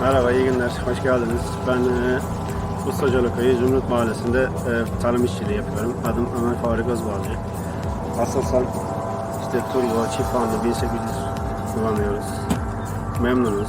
Merhaba, iyi günler. Hoş geldiniz. Ben e, Ustacalı Köyü Zümrüt Mahallesi'nde e, tarım işçiliği yapıyorum. Adım Ömer Faruk Özbalcı. Asasen işte turbo, çift bandı 1800 kullanıyoruz. Memnunuz.